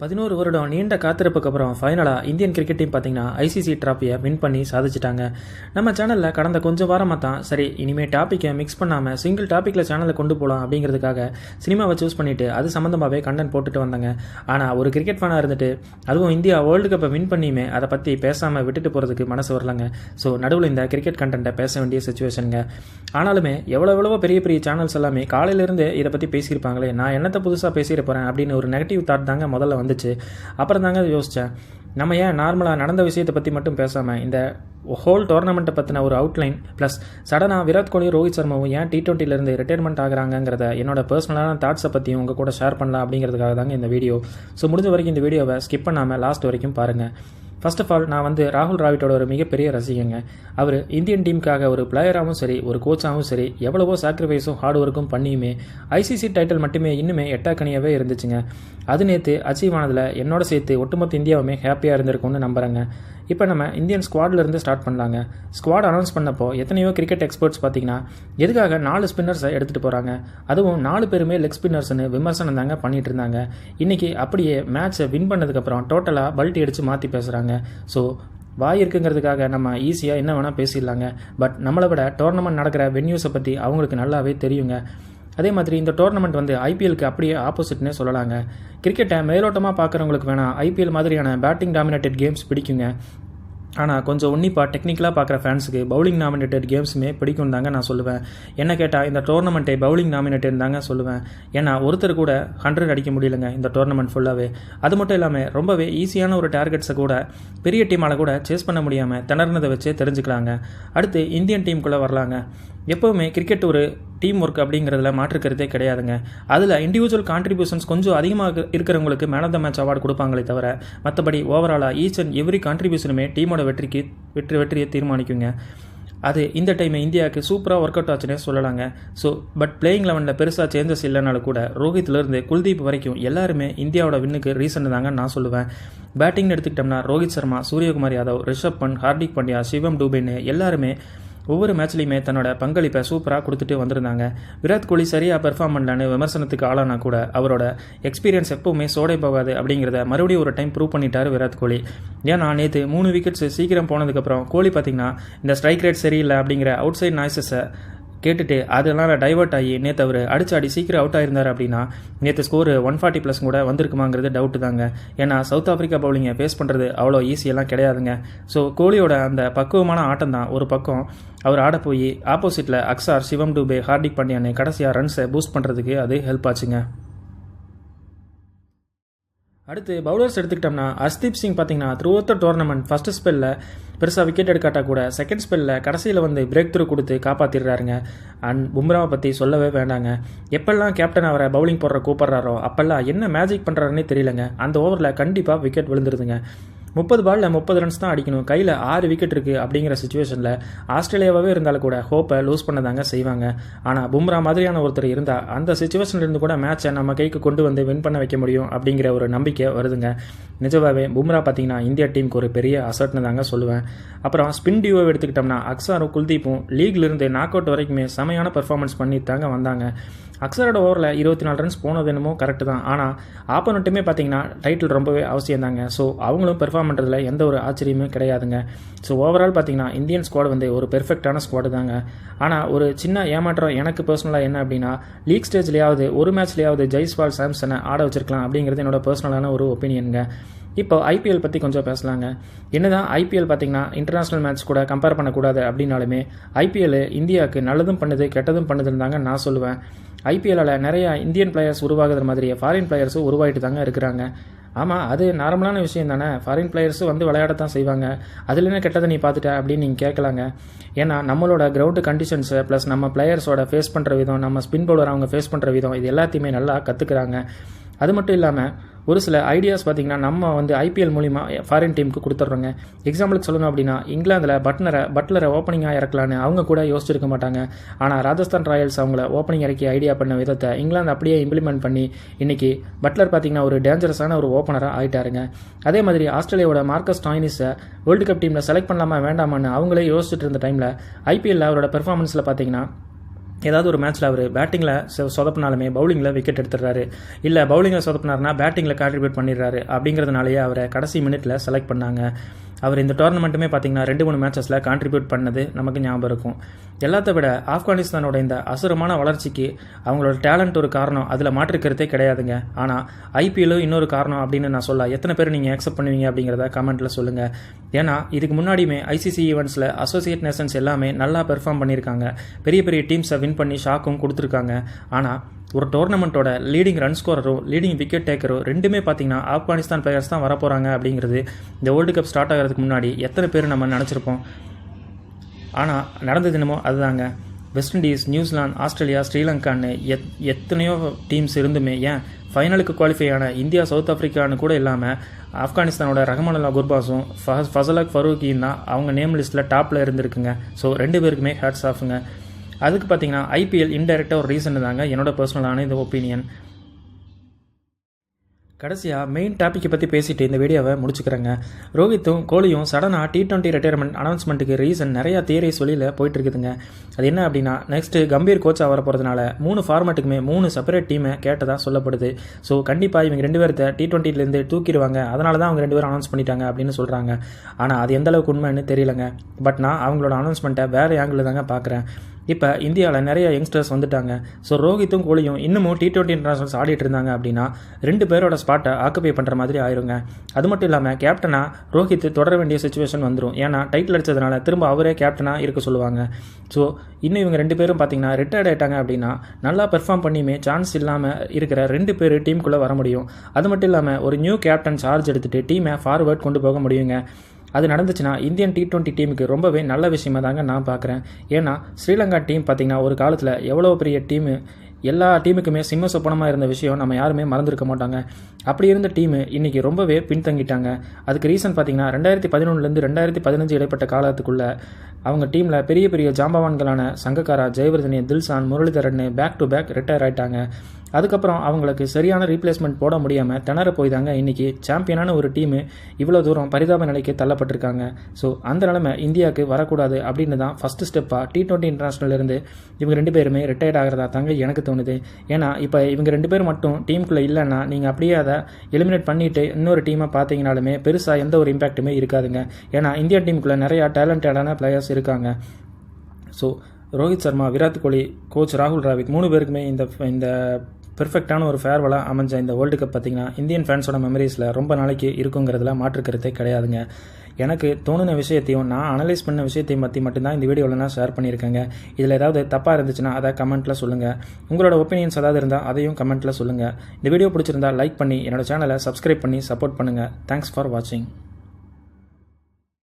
பதினோரு வருடம் நீண்ட காத்திருப்புக்கு அப்புறம் ஃபைனலாக இந்தியன் கிரிக்கெட் டீம் பார்த்தீங்கன்னா ஐசிசி ட்ராஃபியை வின் பண்ணி சாதிச்சிட்டாங்க. நம்ம சேனலில் கடந்த கொஞ்சம் வாரமாக தான் சரி இனிமேல் டாப்பிக்கை மிக்ஸ் பண்ணாமல் சிங்கிள் டாப்பிக்கில் சேனலை கொண்டு போகலாம் அப்படிங்கிறதுக்காக சினிமாவை சூஸ் பண்ணிவிட்டு அது சம்மந்தமாகவே கண்டென்ட் போட்டுட்டு வந்தாங்க. ஆனால் ஒரு கிரிக்கெட் ஃபேனாக இருந்துட்டு அதுவும் இந்தியா வேர்ல்டு கப்பை வின் பண்ணியுமே அதை பற்றி பேசாமல் விட்டுட்டு போகிறதுக்கு மனசு வரலங்க. ஸோ நடுவில் இந்த கிரிக்கெட் கண்டென்ட்டை பேச வேண்டிய சுச்சுவேஷனுங்க ஆனாலுமே எவ்வளோ எவ்வளவோ பெரிய பெரிய சேனல்ஸ் எல்லாமே காலையிலேருந்து இதை பற்றி பேசியிருப்பாங்களே நான் என்னத்தை புதுசாக பேசிட போகிறேன் அப்படின்னு ஒரு நெகட்டிவ் தாட் தாங்க முதல்ல வந்து வந்துச்சு. அப்புறம் தாங்க யோசித்தேன் நம்ம ஏன் நார்மலாக நடந்த விஷயத்தை பற்றி மட்டும் பேசாமல் இந்த ஹோல் டோர்னமெண்ட்டை பற்றின ஒரு அவுட்லைன் ப்ளஸ் சடனாக விராட் கோலி ரோஹித் சர்மாவும் ஏன் டி டுவெண்ட்டிலேருந்து ரிட்டையர்மெண்ட் ஆகிறாங்கிறத என்னோட பர்சனலான தாட்ஸை பற்றியும் உங்கள் கூட ஷேர் பண்ணலாம் அப்படிங்கிறதுக்காக தாங்க இந்த வீடியோ ஸோ முடிஞ்ச வரைக்கும் இந்த வீடியோவை ஸ்கிப் பண்ணாமல் லாஸ்ட் வரைக்கும் பாருங்கள் ஃபர்ஸ்ட் ஆஃப் ஆல் நான் வந்து ராகுல் ராவிட்டோட ஒரு மிகப்பெரிய ரசிகங்க. அவர் இந்தியன் டீமுக்காக ஒரு பிளேயராகவும் சரி ஒரு கோச்சாகவும் சரி எவ்வளவோ சாக்ரிஃபைஸும் ஹார்ட் ஒர்க்கும் பண்ணியுமே ஐசிசி டைட்டில் மட்டுமே இன்னுமே எட்டாக்கணியாகவே இருந்துச்சுங்க. அது நேற்று அச்சீவ் ஆனதில் என்னோட சேர்த்து ஒட்டுமொத்த இந்தியாவுமே ஹாப்பியாக இருந்திருக்கும்னு நம்புகிறேங்க இப்போ நம்ம இந்தியன் ஸ்குவாட்லேருந்து ஸ்டார்ட் பண்ணலாங்க. ஸ்குவாட் அனௌன்ஸ் பண்ணப்போ எத்தனையோ கிரிக்கெட் எக்ஸ்பர்ட்ஸ் பார்த்தீங்கன்னா எதுக்காக நாலு ஸ்பின்னர்ஸை எடுத்துகிட்டு போகிறாங்க அதுவும் நாலு பேருமே லெக் ஸ்பின்னர்ஸ்னு விமர்சனம் தாங்க பண்ணிட்டு இருந்தாங்க. இன்றைக்கி அப்படியே மேட்ச்சை வின் பண்ணதுக்கப்புறம் டோட்டலாக பல்ட்டி அடித்து மாற்றி பேசுகிறாங்க ஸோ வாய் இருக்குங்கிறதுக்காக நம்ம ஈஸியாக என்ன வேணால் பேசிடலாங்க. பட் நம்மளை விட டோர்னமெண்ட் நடக்கிற வென்யூஸை பற்றி அவங்களுக்கு நல்லாவே தெரியுங்க. அதே மாதிரி இந்த டோர்னமெண்ட் வந்து ஐபிஎலுக்கு அப்படியே ஆப்போசிட்னே சொல்லலாங்க. கிரிக்கெட்டை மேலோட்டமாக பார்க்குறவங்களுக்கு வேணால் ஐபிஎல் மாதிரியான பேட்டிங் டாமினேட்டட் கேம்ஸ் பிடிக்குங்க. ஆனால் கொஞ்சம் உன்னிப்பாக டெக்னிக்கலாக பார்க்குற ஃபேன்ஸுக்கு பவுலிங் நாமினேட்டட் கேம்ஸுமே பிடிக்கும் தாங்க நான் சொல்லுவேன். என்ன கேட்டால் இந்த டோர்னமெண்ட்டை பவுலிங் நாமினேட்டட் தாங்க சொல்லுவேன். ஏன்னா ஒருத்தர் கூட ஹண்ட்ரட் அடிக்க முடியலங்க இந்த டோர்னமெண்ட் ஃபுல்லாகவே அது மட்டும் இல்லாமல் ரொம்பவே ஈஸியான ஒரு டார்கெட்ஸை கூட பெரிய டீமால் கூட சேஸ் பண்ண முடியாமல் திணறினதை வச்சே தெரிஞ்சுக்கலாங்க. அடுத்து இந்தியன் டீமுக்குள்ளே வரலாங்க. எப்போவுமே கிரிக்கெட் ஒரு டீம் ஒர்க் அப்படிங்கிறதுல மாற்றுக்கிறதே கிடையாதுங்க. அதில் இண்டிவிஜுவல் கான்ட்ரிபியூஷன்ஸ் கொஞ்சம் அதிகமாக இருக்கிறவங்களுக்கு man of the match award கொடுப்பாங்களே தவிர மற்றபடி ஓவராலாக ஈச் அண்ட் எவ்ரி கான்ட்ரிபியூஷனுமே டீமோட வெற்றிக்கு வெற்றி வெற்றியை தீர்மானிக்குங்க. அது இந்த டைம் இந்தியாவுக்கு சூப்பராக ஒர்க் அவுட் ஆச்சுன்னே சொல்லலாங்க. ஸோ பட் பிளேயிங் லெவனில் பெருசாக சேஞ்சஸ் இல்லைனாலும் கூட ரோஹித்லேருந்து குல்தீப் வரைக்கும் எல்லாருமே இந்தியாவோட வின்னுக்கு ரீசன் தாங்க நான் சொல்லுவேன். பேட்டிங்னு எடுத்துக்கிட்டோம்னா ரோஹித் சர்மா சூரியகுமார் யாதவ் ரிஷப் பண்ட் ஹார்திக் பாண்டியா சிவம் டூபேன்னு எல்லாருமே ஒவ்வொரு மேட்ச்லையுமே தன்னோட பங்களிப்பை சூப்பராக கொடுத்துட்டு வந்திருந்தாங்க. விராட் கோலி சரியாக பெர்ஃபார்ம் பண்ணலான்னு விமர்சனத்துக்கு ஆளானா கூட அவரோட எக்ஸ்பீரியன்ஸ் எப்பவுமே சோடை போகாது அப்படிங்கிறத மறுபடியும் ஒரு டைம் ப்ரூவ் பண்ணிட்டார் விராட் கோலி. ஏன்னா நேற்று மூணு விக்கெட்ஸ் சீக்கிரம் போனதுக்கப்புறம் கோலி பார்த்தீங்கன்னா இந்த ஸ்ட்ரைக் ரேட் சரியில்லை அப்படிங்கிற அவுட் சைட் நாய்ஸஸை கேட்டுட்டு அதெல்லாம் டைவர்ட் ஆகி நேற்று அவர் அடிச்சு அடி சீக்கிரம் அவுட் ஆயிருந்தார் அப்படின்னா நேற்று ஸ்கோர் ஒன் ஃபார்ட்டி ப்ளஸ் கூட வந்திருக்குமாங்கிறது டவுட்டு தாங்க. ஏன்னா சவுத் ஆஃப்ரிக்கா பவுலிங்கை ஃபேஸ் பண்ணுறது அவ்வளோ ஈஸியெல்லாம் கிடையாதுங்க. ஸோ கோலியோட அந்த பக்குவமான ஆட்டம் தான். ஒரு பக்கம் அவர் ஆட போய் ஆப்போசிட்டில் அக்ஸார் சிவம் டூபே ஹார்திக் பாண்டியானு கடைசியாக ரன்ஸை பூஸ்ட் பண்ணுறதுக்கு அது ஹெல்ப் ஆச்சுங்க. அடுத்து பவுலர்ஸ் எடுத்துக்கிட்டோம்னா அஸ்தீப் சிங் பார்த்தீங்கன்னா த்ரூ த டோர்னமெண்ட் ஃபஸ்ட்டு ஸ்பெல்லில் பெருசாக விக்கெட் எடுக்காட்டா கூட செகண்ட் ஸ்பெல்லில் கடைசியில் வந்து பிரேக் த்ரூ கொடுத்து காப்பாற்றிடுறாருங்க அண்ட் பும்ராவை பற்றி சொல்லவே வேண்டாங்க. எப்பெல்லாம் கேப்டன் அவரை பவுலிங் போடுற கூப்பிட்றாரோ அப்பெல்லாம் என்ன மேஜிக் பண்ணுறாருன்னே தெரியலங்க. அந்த ஓவரில் கண்டிப்பாக விக்கெட் விழுந்துருதுங்க. முப்பது பாலில் முப்பது ரன்ஸ் தான் அடிக்கணும். கையில் ஆறு விக்கெட் இருக்குது அப்படிங்கிற சுச்சுவேஷனில் ஆஸ்திரேலியாவே இருந்தாலும் கூட ஹோப்பை லூஸ் பண்ணதாங்க செய்வாங்க. ஆனால் பும்ரா மாதிரியான ஒருத்தர் இருந்தால் அந்த சுச்சுவேஷன்லேருந்து கூட மேட்சை நம்ம கைக்கு கொண்டு வந்து வின் பண்ண வைக்க முடியும் அப்படிங்கிற ஒரு நம்பிக்கை வருதுங்க. நிஜமாவே பும்ரா பார்த்தீங்கன்னா இந்தியா டீமுக்கு ஒரு பெரிய அசட்னு தாங்க சொல்லுவேன். அப்புறம் ஸ்பின் டியூவை எடுத்துக்கிட்டோம்னா அக்ஸாரும் குல்தீப்பும் லீக்லேருந்து நாக் அவுட் வரைக்குமே செமையான பெர்ஃபார்மன்ஸ் பண்ணி தாங்க வந்தாங்க. அக்ஸரோட ஓவரில் இருபத்தி நாலு ரன்ஸ் போனது என்னமோ கரெக்டு தான். ஆனால் ஆப்போனட்டுமே பார்த்தீங்கன்னா டைட்டில் ரொம்பவே அவசியம் தாங்க ஸோ அவங்களும் பெர்ஃபார்ம் பண்ணுறதுல எந்த ஒரு ஆச்சரியமும் கிடையாதுங்க. ஸோ ஓவரால் பார்த்தீங்கன்னா இந்தியன் ஸ்குவாட் வந்து ஒரு பெர்ஃபெக்டான ஸ்குவாடு தாங்க. ஆனால் ஒரு சின்ன ஏமாற்றம் எனக்கு பர்சனலாக என்ன அப்படின்னா லீக் ஸ்டேஜ்லேயாவது ஒரு மேட்ச்லேயாவது ஜெய்ஸ்வால் சாம்சனை ஆட வச்சிருக்கலாம் அப்படிங்கிறது என்னோட பர்சனலான ஒரு ஒப்பீனியனுங்க இப்போ ஐபிஎல் பற்றி கொஞ்சம் பேசலாங்க. என்னதான் ஐபிஎல் பார்த்தீங்கன்னா இன்டர்நேஷ்னல் மேட்ச் கூட கம்பேர் பண்ணக்கூடாது அப்படின்னாலுமே ஐபிஎல் இந்தியாவுக்கு நல்லதும் பண்ணுது கெட்டதும் பண்ணுதுன்னு தாங்க நான் சொல்லுவேன். ஐபிஎல்லில் நிறைய இந்தியன் பிளேயர்ஸ் உருவாகுற மாதிரி ஃபாரின் பிளேயர்ஸும் உருவாகிட்டு தாங்க இருக்கிறாங்க. ஆமாம் அது நார்மலான விஷயம் தானே. ஃபாரின் பிளேயர்ஸும் வந்து விளையாடத்தான் செய்வாங்க. அதில் என்ன கெட்டதை நீ பார்த்துட்ட அப்படின்னு நீங்கள் கேட்கலாங்க. ஏன்னா நம்மளோட கிரவுண்டு கண்டிஷன்ஸு ப்ளஸ் நம்ம பிளேயர்ஸோட ஃபேஸ் பண்ணுற விதம் நம்ம ஸ்பின் பவுலர் அவங்க ஃபேஸ் பண்ணுற விதம் இது எல்லாத்தையுமே நல்லா கற்றுக்குறாங்க அது மட்டும் இல்லாமல் ஒரு சில ஐடியாஸ் பார்த்திங்கன்னா நம்ம வந்து ஐபிஎல் மூலிமா ஃபாரின் eh, டீமுக்கு கொடுத்துட்றோங்க. எக்ஸாம்பிளுக்கு சொல்லணும் அப்படின்னா இங்கிலாந்தில் பட்னரை பட்லரை ஓப்பனிங்காக இறக்கலான்னு அவங்க கூட யோசிச்சிருக்க மாட்டாங்க. ஆனால் ராஜஸ்தான் ராயல்ஸ் அவங்கள ஓப்பனிங் இறக்கி ஐடியா பண்ண விதத்தை இங்கிலாந்து அப்படியே இம்ப்ளிமெண்ட் பண்ணி இன்றைக்கி பட்லர் பார்த்திங்கன்னா ஒரு டேஞ்சரஸான ஒரு ஓப்பனராக ஆகிட்டாருங்க அதே மாதிரி ஆஸ்திரேலியாவோட மார்க்கஸ் டாய்னிஸை வேர்ல்டு கப் டீமில் செலக்ட் பண்ணலாமா வேண்டாமான்னு அவங்களே யோசிச்சுட்டு இருந்த டைமில் ஐபிஎல்ல அவரோட பெர்ஃபார்மன்ஸில் பார்த்தீங்கன்னா ஏதாவது ஒரு மேட்ச்சில் அவர் பேட்டிங்கில் சொதப்பினாலுமே பவுலிங்கில் விக்கெட் எடுத்துடுறாரு. இல்லை பவுலிங்கில் சொதப்பினார்னா பேட்டிங்கில் கான்ட்ரிபியூட் பண்ணிடுறாரு. அப்படிங்கிறதுனாலேயே அவரை கடைசி மினிட்ல செலக்ட் பண்ணாங்க. அவர் இந்த டோர்னமெண்ட்டுமே பார்த்தீங்கன்னா ரெண்டு மூணு மேட்சஸில் கான்ட்ரிபியூட் பண்ணது நமக்கு ஞாபகம் இருக்கும். எல்லாத்த விட ஆப்கானிஸ்தானோட இந்த அசுரமான வளர்ச்சிக்கு அவங்களோட டேலண்ட் ஒரு காரணம். அதில் மாற்றிருக்கிறதே கிடையாதுங்க. ஆனால் ஐபிஎல்லும் இன்னொரு காரணம் அப்படின்னு நான் சொல்ல எத்தனை பேர் நீங்கள் அக்செப்ட் பண்ணுவீங்க அப்படிங்கிறத கமெண்ட்டில் சொல்லுங்கள் ஏன்னா இதுக்கு முன்னாடியுமே ஐசிசி ஈவெண்ட்ஸில் அசோசியேட் நேஷன்ஸ் எல்லாமே நல்லா பெர்ஃபார்ம் பண்ணியிருக்காங்க. பெரிய பெரிய டீம்ஸை வின் பண்ணி ஷாக்கும் கொடுத்துருக்காங்க. ஆனால் ஒரு டோர்னமெண்ட்டோட லீடிங் ரன் ஸ்கோரரோ லீடிங் விக்கெட் டேக்கரோ ரெண்டுமே பார்த்தீங்கன்னா ஆப்கானிஸ்தான் பிளேயர்ஸ் தான் வரப்போகிறாங்க அப்படிங்கிறது இந்த வேர்ல்டு கப் ஸ்டார்ட் ஆகிறதுக்கு முன்னாடி எத்தனை பேர் நம்ம நினச்சிருப்போம். ஆனால் நடந்தது என்னமோ அதுதாங்க. West Indies New Zealand Australia ஸ்ரீலங்கான்னு எத் எத்தனையோ டீம்ஸ் இருந்துமே ஏன் ஃபைனலுக்கு குவாலிஃபை ஆன இந்தியா சவுத் ஆஃப்ரிக்கான்னு கூட இல்லாமல் ஆப்கானிஸ்தானோட ரஹமானுல்லா குர்பாஸும் ஃபஹஸ் ஃபசலக் ஃபரூக்கியும் தான் அவங்க நேம் லிஸ்ட்டில் டாப்பில் இருந்திருக்குங்க. ஸோ ரெண்டு பேருக்குமே ஹேட்ஸ் ஆஃபுங்க அதுக்கு பார்த்தீங்கன்னா ஐபிஎல் இன்டெரக்டாக ஒரு ரீசன் தாங்க. என்னோட பர்சனலான இந்த ஒப்பீனியன் கடைசியாக மெயின் டாப்பிக்கை பற்றி பேசிட்டு இந்த வீடியோவை முடிச்சுக்கிறேங்க. ரோஹித்தும் கோலியும் சடனாக டி டுவெண்ட்டி ரிட்டையர்மெண்ட் அனௌன்ஸ்மெண்ட்டுக்கு ரீசன் நிறையா தியரிஸ் சொல்லியில் போயிட்டு இருக்குதுங்க அது என்ன அப்படின்னா நெக்ஸ்ட்டு கம்பீர் கோச்சாக வர போகிறதுனால மூணு ஃபார்மேட்டுக்குமே மூணு செப்பரேட் டீமை கேட்டதாக சொல்லப்படுது. ஸோ கண்டிப்பாக இவங்க ரெண்டு பேர்த்த டி டுவெண்ட்டிலேருந்து தூக்கிடுவாங்க. அதனால தான் அவங்க ரெண்டு பேரும் அனௌன்ஸ் பண்ணிட்டாங்க அப்படின்னு சொல்கிறாங்க ஆனால் அது எந்த அளவுக்கு உண்மைன்னு தெரியலங்க. பட் நான் அவங்களோட அனௌன்ஸ்மெண்ட்டை வேறு ஆங்கிளில் தாங்க பார்க்குறேன் இப்போ இந்தியாவில் நிறைய யங்ஸ்டர்ஸ் வந்துட்டாங்க. ஸோ ரோஹித்தும் கோலியும் இன்னமும் டி டுவெண்ட்டி இன்டர்நேஷனல்ஸ் ஆடிட்டு இருந்தாங்க அப்படின்னா ரெண்டு பேரோட ஸ்பாட்டை ஆக்குப்பை பண்ணுற மாதிரி ஆயிருங்க. அது மட்டும் இல்லாமல் கேப்டனாக ரோஹித் தொடர வேண்டிய சுச்சுவேஷன் வந்துடும் ஏன்னா டைட்டில் அடிச்சதுனால திரும்ப அவரே கேப்டனாக இருக்க சொல்லுவாங்க. ஸோ இன்னும் இவங்க ரெண்டு பேரும் பார்த்தீங்கன்னா ரிட்டையர்ட் ஆயிட்டாங்க அப்படின்னா நல்லா பெர்ஃபார்ம் பண்ணியுமே சான்ஸ் இல்லாமல் இருக்கிற ரெண்டு பேர் டீமுக்குள்ளே வர முடியும். அது மட்டும் இல்லாமல் ஒரு நியூ கேப்டன் சார்ஜ் எடுத்துகிட்டு டீமை ஃபார்வேர்ட் கொண்டு போக முடியுங்க. அது நடந்துச்சுன்னா இந்தியன் டி டுவெண்ட்டி டீமுக்கு ரொம்பவே நல்ல விஷயமா தாங்க நான் பார்க்குறேன் ஏன்னா ஸ்ரீலங்கா டீம் பார்த்திங்கன்னா ஒரு காலத்தில் எவ்வளோ பெரிய டீமு எல்லா டீமுக்குமே சிம்ம சொப்பனமாக இருந்த விஷயம் நம்ம யாருமே மறந்துருக்க மாட்டாங்க. அப்படி இருந்த டீமு இன்றைக்கி ரொம்பவே பின்தங்கிட்டாங்க. அதுக்கு ரீசன் பார்த்தீங்கன்னா ரெண்டாயிரத்தி பதினொன்றுலேருந்து ரெண்டாயிரத்தி பதினஞ்சு இடைப்பட்ட காலத்துக்குள்ளே அவங்க டீமில் பெரிய பெரிய ஜாம்பவான்களான Sangakkara Jayawardene Dilshan Muralitharan back to back retire ஆயிட்டாங்க. அதுக்கப்புறம் அவங்களுக்கு சரியான ரீப்ளேஸ்மெண்ட் போட முடியாமல் திணற போய் தாங்க இன்றைக்கி சாம்பியனான ஒரு டீமு இவ்வளோ தூரம் பரிதாப நிலைக்கு தள்ளப்பட்டிருக்காங்க. ஸோ அந்த நிலைமை இந்தியாவுக்கு வரக்கூடாது அப்படின்னு தான் ஃபஸ்ட்டு ஸ்டெப்பாக டி டுவெண்ட்டி இன்டர்நேஷனல்லேருந்து இவங்க ரெண்டு பேருமே ரிட்டையர்ட் ஆகிறதா தாங்க எனக்கு தோணுது. ஏன்னா இப்போ இவங்க ரெண்டு பேர் மட்டும் டீமுக்குள்ளே இல்லைன்னா நீங்கள் அப்படியே அதை எலிமினேட் பண்ணிவிட்டு இன்னொரு டீமை பார்த்தீங்கனாலுமே பெருசாக எந்த ஒரு இம்பாக்ட்டுமே இருக்காதுங்க. ஏன்னா இந்தியா டீமுக்குள்ளே நிறையா டேலண்டடான பிளேயர்ஸ் இருக்காங்க. ஸோ ரோஹித் சர்மா விராட் கோலி கோச் ராகுல் டிராவிட் மூணு பேருக்குமே இந்த இந்த பெர்ஃபெக்டான ஒரு ஃபேர்வலாக அமைஞ்ச இந்த வேர்ல்டு கப் பார்த்திங்கன்னா இந்தியன் ஃபேன்ஸோட மெமரிஸில் ரொம்ப நாளைக்கு இருக்குங்கிறதுல மாற்றுக்கருத்தே கிடையாதுங்க. எனக்கு தோணுன விஷயத்தையும் நான் அனலைஸ் பண்ண விஷயத்தையும் பற்றி மட்டும்தான் இந்த வீடியோவில் நான் ஷேர் பண்ணியிருக்கேங்க. இதில் ஏதாவது தப்பாக இருந்துச்சுன்னா அதை கமெண்ட்டில் சொல்லுங்கள் உங்களோட ஒப்பீனியன்ஸ் ஏதாவது இருந்தால் அதையும் கமெண்ட்டில் சொல்லுங்கள் இந்த வீடியோ பிடிச்சிருந்தா லைக் பண்ணி என்னோட சேனலை சப்ஸ்கிரைப் பண்ணி சப்போர்ட் பண்ணுங்கள் தேங்க்ஸ் ஃபார் வாட்சிங்